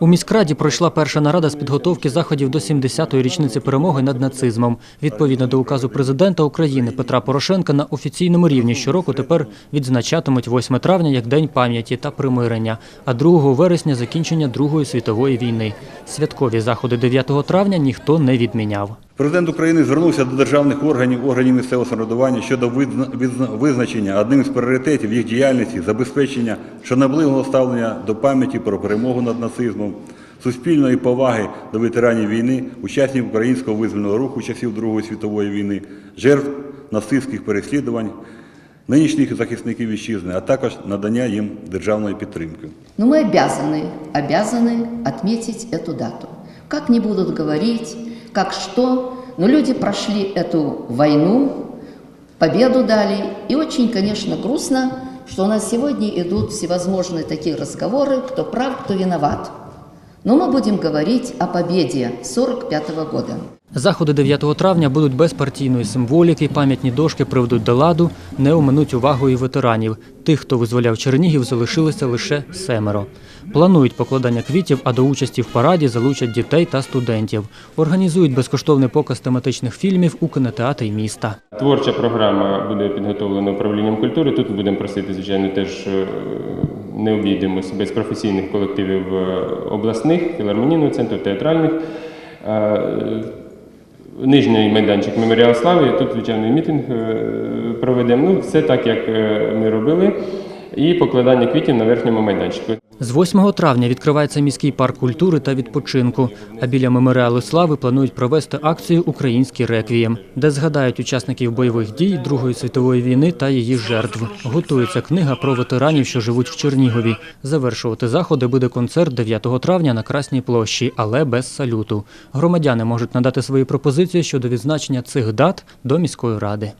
У міськраді пройшла перша нарада з підготовки заходів до 70-ї річниці перемоги над нацизмом. Відповідно до указу президента України Петра Порошенка на офіційному рівні щороку тепер відзначатимуть 8 травня як День пам'яті та примирення, а 2 вересня закінчення Другої світової війни. Святкові заходи 9 травня ніхто не відміняв. Президент України звернувся до державних органів, органів місцевого самоврядування щодо визна- визна- визначення одним з пріоритетів їх діяльності забезпечення шанобливого ставлення до пам'яті про перемогу над нацизмом, суспільної поваги до ветеранів війни, учасників українського визвольного руху часів Другої світової війни, жертв нацистських переслідувань, нинішніх захисників вітчизни, а також надання їм державної підтримки. Но мы обязаны, обязаны отметить эту дату. Как не будут говорить, как что, но люди прошли эту войну, победу дали. И очень, конечно, грустно, что у нас сегодня идут всевозможные такие разговоры, кто прав, кто виноват. Но мы будем говорить о победе 1945 года. Заходи 9 травня будуть без партійної символіки, пам'ятні дошки приведуть до ладу, не оминуть увагою ветеранів. Тих, хто визволяв Чернігів, залишилося лише семеро. Планують покладання квітів, а до участі в параді залучать дітей та студентів. Організують безкоштовний показ тематичних фільмів у кінотеатрі міста. Творча програма буде підготовлена управлінням культури. Тут будемо просити, звичайно, теж е, не обійдемося без професійних колективів е, обласних, філармонійного центру, театральних. Нижній майданчик Меморіал Слави. Тут, звичайний мітинг е, проведемо. Ну, все так, як е, ми робили. І покладання квітів на верхньому майданчику. З 8 травня відкривається міський парк культури та відпочинку. А біля меморіалу слави планують провести акцію Український реквієм, де згадають учасників бойових дій Другої світової війни та її жертв. Готується книга про ветеранів, що живуть в Чернігові. Завершувати заходи буде концерт 9 травня на Красній площі, але без салюту. Громадяни можуть надати свої пропозиції щодо відзначення цих дат до міської ради.